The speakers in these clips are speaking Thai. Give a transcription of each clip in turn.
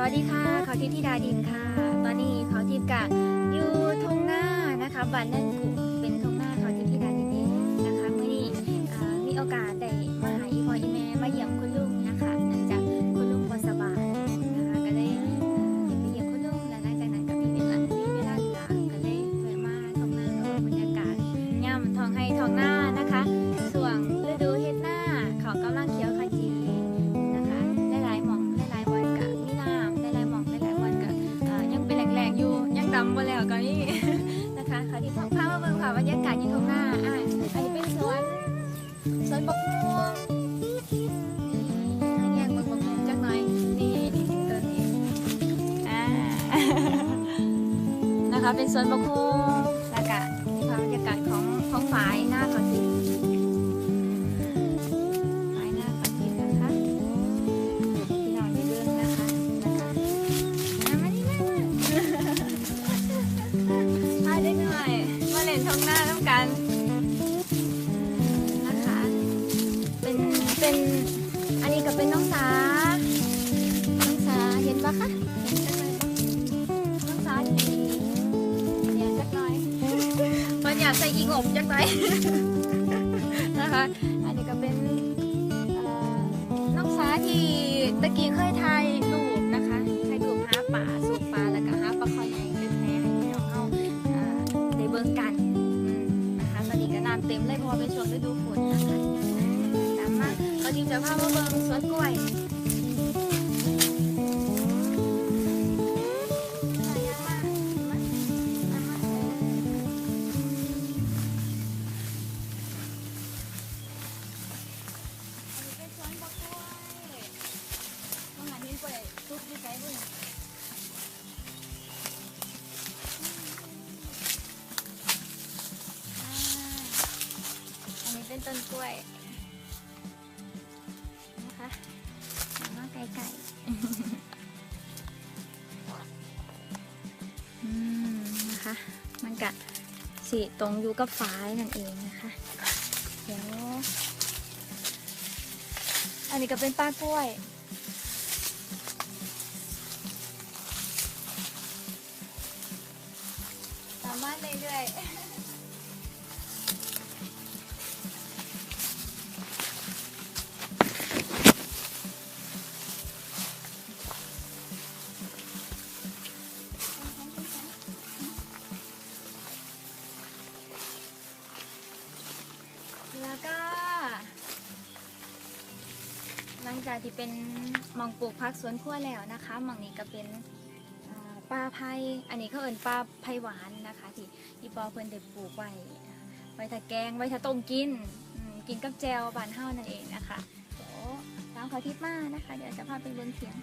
สวัสดีค่ะเขาทิพย์ธิดาดินค่ะ ตอนนี้เขาทิพย์กะอยู่ทงหน้านะคะบ้านนั่นกุเป็นทงหน้าเขาทิพย์ธิดาดินเองนะคะเมื่อนี้มีโอกาสำบ่แล้วก็นี่นะคะค่ะที่พาพามาเบิ่งค่ะบรรยากาศอยู่ตรงหน้าอะอันนี้เป็นสวนสวนบกม่วงอันนี้งบงบกม่วงจักหน่อยนี่ตัวนี้อ่านะคะเป็นสวนบกม่วง ยากใส่อีกอบจักหนนะคะ อันนี้ก็เป็นน้องสาที่ตะกี้เคยถ่ายรูปนะคะถ่ายรูปหาป่าสูบปลาแล้วก็หาปลาคอยใหญ่เป็นแพให้พี่น้องเอาอ่าได้เบิ่งกันนะคะตอนนี้ก็น้ำเต็มเลยเพราะว่าเป็นช่วงฤดูฝนนะคะตามมาเราทีมจะพามาเบิ่งสวนกล้วย ต้นกล้วยนะคะมาไก่ไก่อืมนะคะ มันกะสีตรงอยู่กับฝายนั่นเองนะคะ เดี๋ยว อันนี้ก็เป็นป้ากล้วยสามารถเรื่อยๆ ที่เป็นหมองปลูกพักสวนครัวแล้วนะคะหมองนี้ก็เป็นปลาไผ่อันนี้เขาเอิ้นปลาไผ่หวานนะคะ ที่ที่ปอเพิ่นได้ปลูกไว้ไว้ถ้าแกงไว้ถ้าต้มกินกินกับแจวบานเฮานั่นเองนะคะเดี๋ยวตามเขาทิพมานะคะ เดี๋ยวจะพาไปเบิ่งเถียง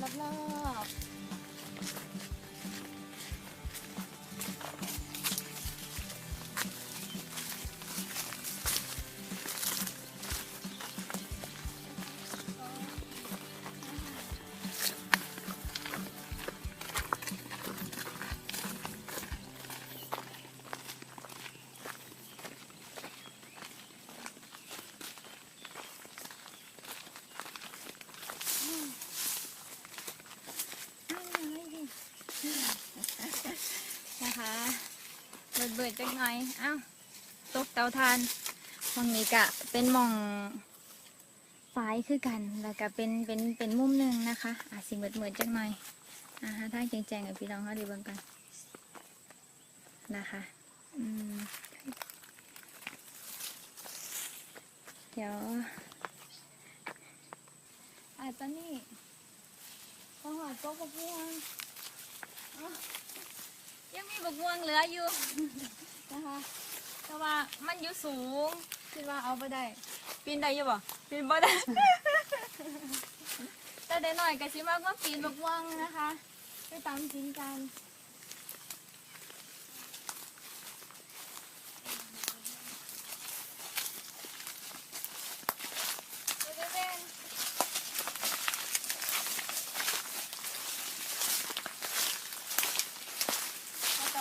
ค่ะ นะคะเบิดเบิดๆจังหน่อยเอ้าตกเตาทานมองนี้กะเป็นหมองฝายคือกันแล้วก็เป็นเป็นเป็นมุมหนึ่งนะคะอาจสิเบิดเบิดจังหน่อยอ่าฮะถ้าแจ้งๆกับพี่น้องเขาดีเบิ่งกันนะคะอืมเดี๋ยวอ่าตอนนี้พอหอดโต๊ะกับพวงอ้า ยังมีบักม่วงเหลืออยู่ นะคะ แต่ว่ามันอยู่สูง คิดว่าเอาไปได้ ปีนได้อยังบ่ปีนบ่ได้ แต่ได้หน่อยก็สิมากว่าปีนบักม่วงนะคะ ไปตามจินกัน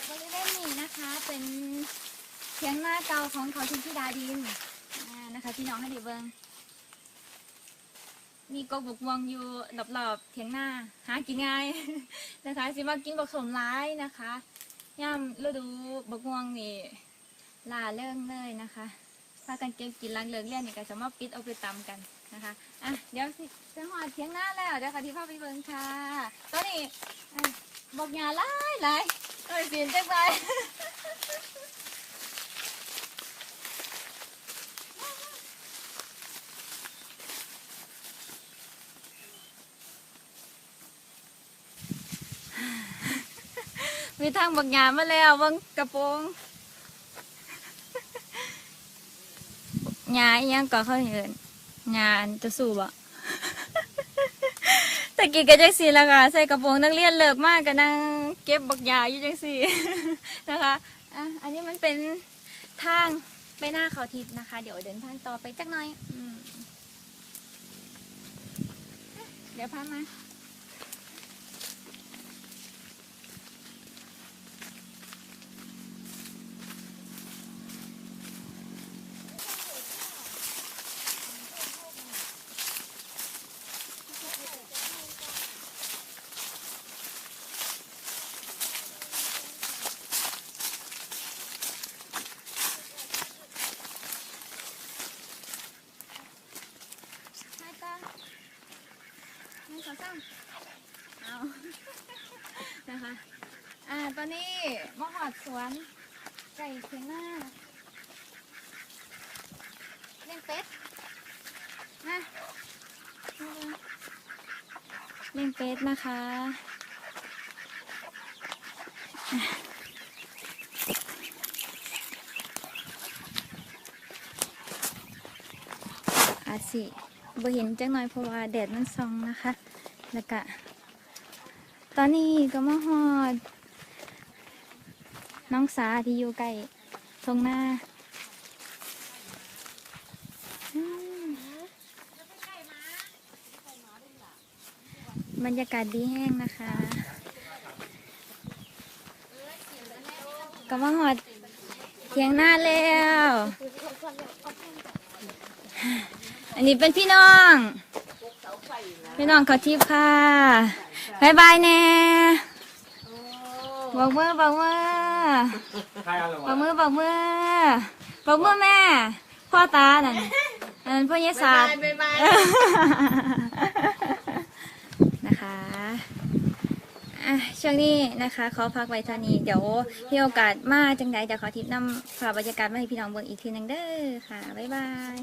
บริเวณ เทียงหน้าเก่าของเขาทิพย์ธิดาดินนะคะพี่น้องให้ดูเบิ้งมีกบบุกวงอยู่รอบๆเทียงหน้าหากินง่ายนะคะสิมากินบกสมร้ายนะคะย่ำฤดูบกวงนี่ลาเรื่องเลยนะคะพากันเก็บกินลังเลิกเรียนนี่ก็จะมาปิดเอาไปตำกันนะคะอะเดี๋ยวจะหอดเทียงหน้าแล้วเดี๋ยวค่ะที่พ่อไปเบิ้งค่ะตอนนี้บอกยาหลายหลายเอ้ยเสียนจังไป มีทางบักหยามาแล้วบังกระโปรงหยาอียังก็เขาเห็นหยานจะสู้บ่ตะกี้ก็จังสีแล้วค่ะใส่กระโปรงนักเรียนเลิกมากก็นั่งเก็บบักหยาอยู่จังสีนะคะ อะอันนี้มันเป็นทางไปหน้าเขาทิพย์นะคะ เดี๋ยวเดินทางต่อไปจักหน่อยอเดี๋ยวพามา ไม่ก็ไม่ขอซ้ำ เอานะคะ อ่า ตอนนี้มะหอดสวนไก่เคียงหน้าเลี้ยงเป็ดมาเลี้ยงเป็ดนะคะอะอาจสิบ่เห็นจังหน่อยเพราะว่าแดดมันส่องนะคะ แล้วก็ตอนนี้ก็มาหอด น้องสาที่อยู่ใกล้ตรงหน้าบรรยากาศดีแห้งนะคะก็มาหอดเทียงหน้าแล้ว อันนี้เป็นพี่น้อง พี่น้องเขาทิพย์ค่ะบายบายแน่บอกมือบอกมือใครเอาหรอบอกมือบอกมือบอกมือแม่ พ่อตานั่นนั่นพ่อยายศาสตร์บ๊ายบายนะคะอะช่วงนี้นะคะขอพักไว้เท่านี้เดี๋ยวมีโอกาสมาจังใดเดี๋ยวขอทิปนำฝากบรรยากาศมาให้พี่น้องเบิ่งอีกทีหนึงเด้อค่ะ บ๊ายบาย